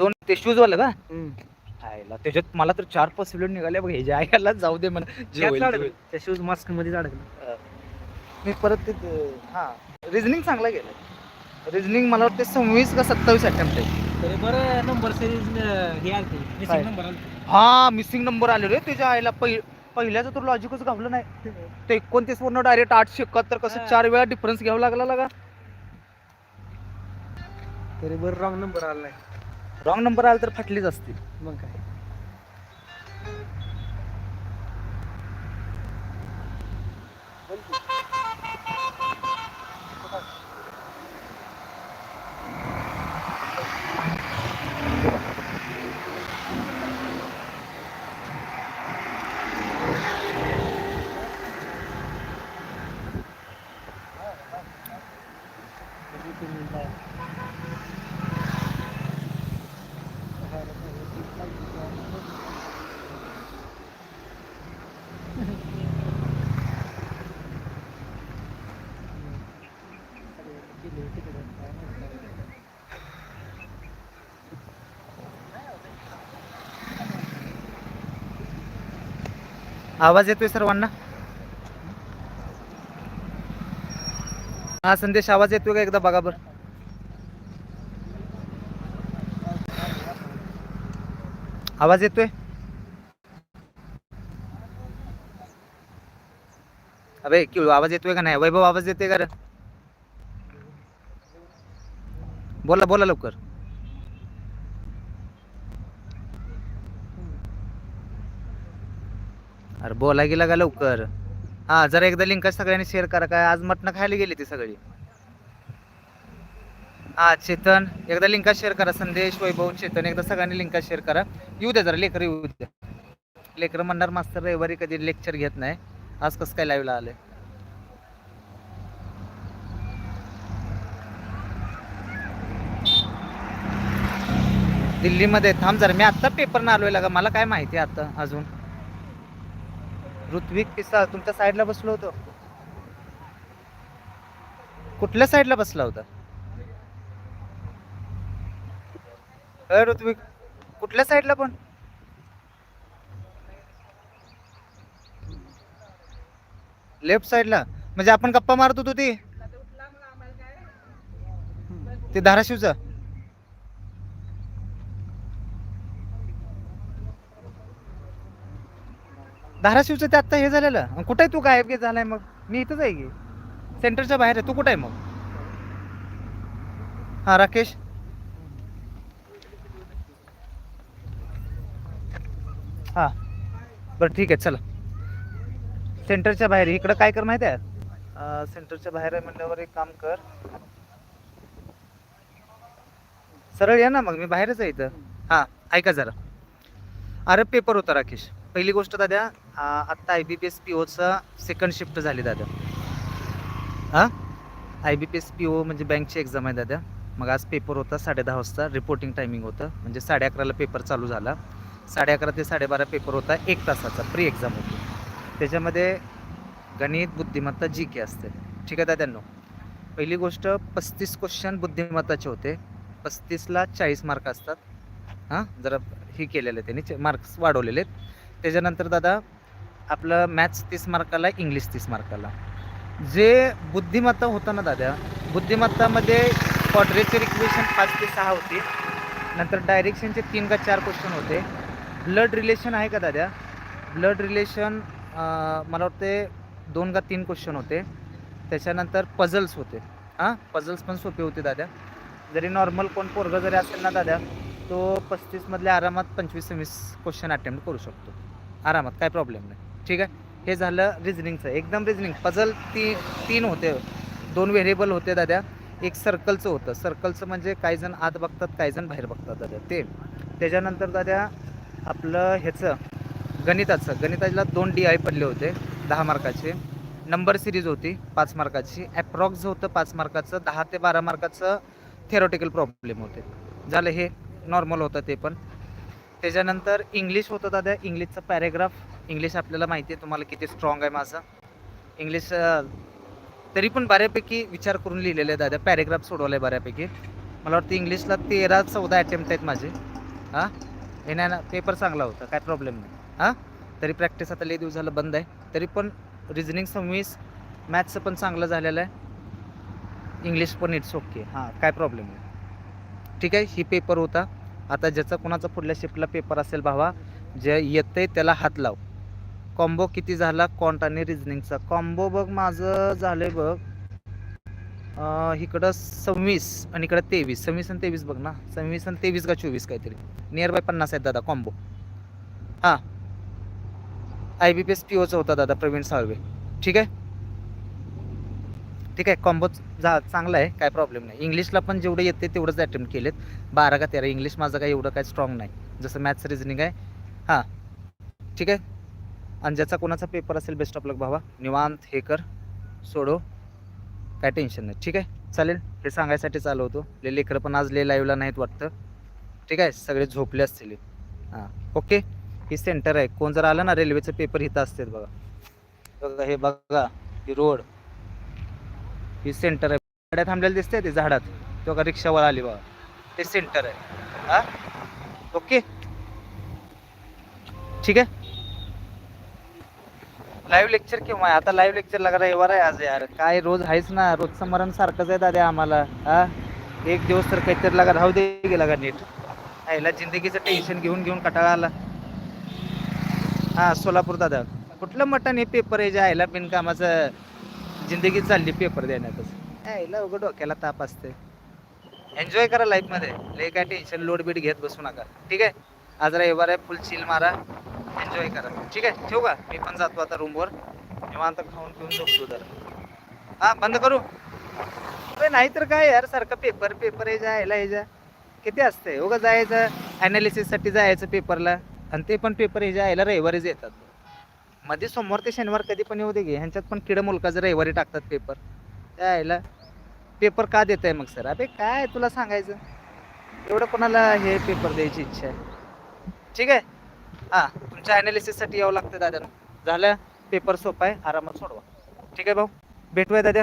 दोन ते शूज वाला का. हायला त्याच्यात मला तर चार पॉसिबिलिटी निघाले बघ ह्याच्या ऐकायला जाऊ दे मला जे त्यात होईल ते अडकलं. होईल. त्या शूज मास्कमध्ये अडकलं मी परत ते हा. रिझनिंग चांगला गेलं रिझनिंग मला वाटतं सव्वीस का सत्तावीस अटेम्प्ट आहे. तरी बरं नंबर सिरीज हे आलते. काय? मिसिंग नंबर आलते. हा मिसिंग नंबर आले रे त्याच्या आईला. पहि पहिल्याचं तर लॉजिकच घावलं नाही. ते एकोणतीस वरनं डायरेक्ट आठशे एकाहत्तर कसं हा. चार वेळा डिफरन्स घ्यावा लागला लागा. तरी बरं रॉंग नंबर आला नाही. रॉंग नंबर आला तर फाटलीच असते मग काय? आवाज येतोय सर्वांना? हा संदेश आवाज येतोय का एकदा बघा बरं. आवाज येतोय? अबे किळू आवाज येतोय का नाही? वैभव आवाज येतोय का बोला बोला लवकर. अरे बोला गेला का लवकर? हा जरा एकदा लिंक सगळ्यांनी शेअर करा काय आज मटणं खायला गेली ती सगळी. हा चेतन. एकदा लिंक शेअर करा संदेश वैभव चेतन. एकदा सगळ्यांनी लिंक शेअर करा. येऊ द्या जरा लेकर येऊ द्या. लेकर म्हणणार मास्तर रविवारी कधी लेक्चर घेत नाही. आज कसं काय लाईव्हला आले दिल्लीमध्ये थांब जरा मी आत्ता पेपर ना आलोय लागा मला काय माहिती आहे आता अजून? ऋत्विक पिसा तुमच्या साईडला बसलो होतो. कुठल्या साईडला बसला होता? अरे ऋत्विक कुठल्या साईडला पण? लेफ्ट साईडला. म्हणजे आपण गप्पा मारत होतो ती. ते धाराशिवचा. धाराशिवचं ते आत्ता हे झालेलं. कुठे तू गायब गे झालाय मग? मी इथंच आहे की. सेंटरच्या बाहेर आहे. तू कुठं आहे मग? हा राकेश? हां. बरं ठीक आहे चला. सेंटरच्या बाहेर इकडं काय कर माहिती आहे? सेंटरच्या बाहेर आहे म्हणल्यावर एक काम कर. सरळ या ना मग मी बाहेरच आहे इथं. हां ऐका जरा. अरे पेपर होता राकेश. पहिली गोष्ट दाद्या आत्ता I B P S P Ocha second shift झाली दादा हां? I B P S P O म्हणजे बँकची एक्झाम आहे दादा मग आज पेपर होता साडे दहा वाजता. रिपोर्टिंग टायमिंग होतं. म्हणजे साडे अकराला पेपर चालू झाला. साडे अकरा ते साडेबारा पेपर होता एक तासाचा प्री एक्झाम होती. त्याच्यामध्ये गणित बुद्धिमत्ता जी के असते. ठीक आहे दाद्यांनो? पहिली गोष्ट पस्तीस क्वेश्चन बुद्धिमत्ताचे होते. पस्तीसला चाळीस मार्क असतात. हां? जरा हे केलेलं आहे त्यांनी मार्क्स वाढवलेले. आहेत त्याच्यानंतर दादा आपलं मॅथ्स तीस मार्काला इंग्लिश तीस मार्काला जे बुद्धिमत्ता होतं ना दादा बुद्धिमत्तामध्ये क्वाड्रेचर इक्वेशन पाच ते सहा होती. नंतर डायरेक्शनचे तीन का चार क्वेश्चन होते. ब्लड रिलेशन आहे का दादा? ब्लड रिलेशन मला वाटते दोन का तीन क्वेश्चन होते. त्याच्यानंतर पझल्स होते. हां? पझल्स पण सोपे होते दादा. जरी नॉर्मल कोण पोरगं जरी असेल ना दादा तो पस्तीसमधल्या आरामात पंचवीस सव्वीस क्वेश्चन अटेम्प्ट करू शकतो. आरामात काय प्रॉब्लेम नाही. ठीक आहे? हे झालं रिजनिंगचं एकदम रिजनिंग पझल ती तीन होते. दोन व्हेरिएबल होते दादा. एक सर्कलचं होतं. सर्कलचं म्हणजे काही जण आत बघतात काही जण बाहेर बघतात दादा. ते. त्याच्यानंतर दादा आपलं ह्याचं गणिताचं. गणिताला दोन डी आय पडले होते दहा मार्काचे. नंबर सिरीज होती पाच मार्काची. ॲप्रॉक्स होतं पाच मार्काचं दहा ते बारा मार्काचं थेरोटिकल प्रॉब्लेम होते. झालं हे नॉर्मल होतं ते पण. त्याच्यानंतर इंग्लिश होतं दादा. इंग्लिशचं पॅरेग्राफ इंग्लिश आपल्याला माहिती आहे तुम्हाला किती स्ट्रॉंग आहे माझं. इंग्लिश तरी पण बऱ्यापैकी विचार करून लिहिलेलं आहे दादा. पॅरेग्राफ सोडवलं आहे बऱ्यापैकी. मला वाटतं इंग्लिशला तेरा चौदा अटेम्प्ट आहेत माझे. हां? हे नाही ना पेपर चांगला होता काय प्रॉब्लेम नाही. हां? तरी प्रॅक्टिस आता लई दिवस झालं बंद आहे. तरी पण रिझनिंग सव्वीस मॅथ्सचं पण चांगलं झालेलं आहे. इंग्लिश पण इट्स ओके हां काय प्रॉब्लेम नाही. ठीक आहे ही पेपर होता. आता ज्याचा कोणाचा पुढल्या शिफ्टला पेपर असेल भावा जे येतंय त्याला हात लाव. कॉम्बो किती झाला? कॉन्ट आणि रिझनिंगचा कॉम्बो बघ माझं झालंय बघ इकडं सव्वीस आणि इकडं तेवीस. सव्वीस आणि तेवीस बघ ना. सव्वीस आणि तेवीस का चोवीस काहीतरी. नियर बाय पन्नास आहेत दादा कॉम्बो हां. I B P S P Ocha होता दादा प्रवीण साळवे. ठीक आहे? ठीक आहे कॉम्बो जा चांगला आहे काय प्रॉब्लेम नाही. इंग्लिशला पण जेवढं येते तेवढंच अटेम्प्ट केलेत. बारा का तेरा. इंग्लिश माझं काही एवढं काय स्ट्रॉंग नाही. जसं मॅथ्स रिजनिंग आहे. हां. ठीक आहे? आणि ज्याचा कोणाचा पेपर असेल बेस्ट ऑफ लक भावा. निवांत हे कर. सोडो. काय टेन्शन नाही. ठीक आहे? चालेल? हे सांगायसाठी चालू होतो ले लेकरं पण आज ले लाईव्हला नाहीत वाटतं. ठीक आहे? सगळे झोपले असतील. हां. ओके? ही सेंटर आहे. कोण जर आलं ना रेल्वेचे पेपर इथं असते बघा. बघा हे बघा. ही रोड ही सेंटर आहे. गाड्या थांबलेल्या दिसते ते झाडात. तो का रिक्षावर आली बघा. ते सेंटर आहे. हा? ओके? ठीक आहे? लाईव्ह लेक्चर केव्हा आहे? आता लाईव्ह लेक्चर लगा रविवार आहे आज यार. काय रोज आहेच ना. रोजचं मरण सारखंच आहे दादा आम्हाला. हा? एक दिवस तर काहीतरी लागा राहू दे गेला का नीट? यायला जिंदगीचं टेन्शन घेऊन घेऊन कटाळा आला. हा सोलापूर दादा. कुठलं मटण हे पेपर आहे जे आयला बिनकामाचं जिंदगी चालली पेपर देण्यातच? यायला उघड डोक्याला ताप असते एन्जॉय करा लाईफमध्ये लय काय टेन्शन लोड बीड घेत बसू नका. ठीक आहे? आज रविवार आहे. फुल चिल मारा. एन्जॉय करा. ठीक आहे? ठेवू का? मी पण जातो आता रूमवर निवांत खाऊन पिऊन झोपतो जरा. हा बंद करू? अरे नाही तर काय यार? सारखं पेपर पेपर हे जायला हे जा. किती असते उगा जायचं ॲनालिसिससाठी जायचं पेपरला आणि ते पण पेपर हे जायला रविवारीच येतात. मध्ये सोमवार ते शनिवार कधी पण येऊ दे घे ह्यांच्यात पण किडं मुलकाचं रविवारी टाकतात पेपर यायला पेपर का देत आहे मग सर अबे काय तुला सांगायचं? एवढं कोणाला हे पेपर द्यायची इच्छा आहे? ठीक आहे? हां तुमच्या ॲनालिसिससाठी यावं लागतं दादा. झालं? पेपर सोपा आहे आरामात सोडवा. ठीक आहे भाऊ? भेटूया दादा.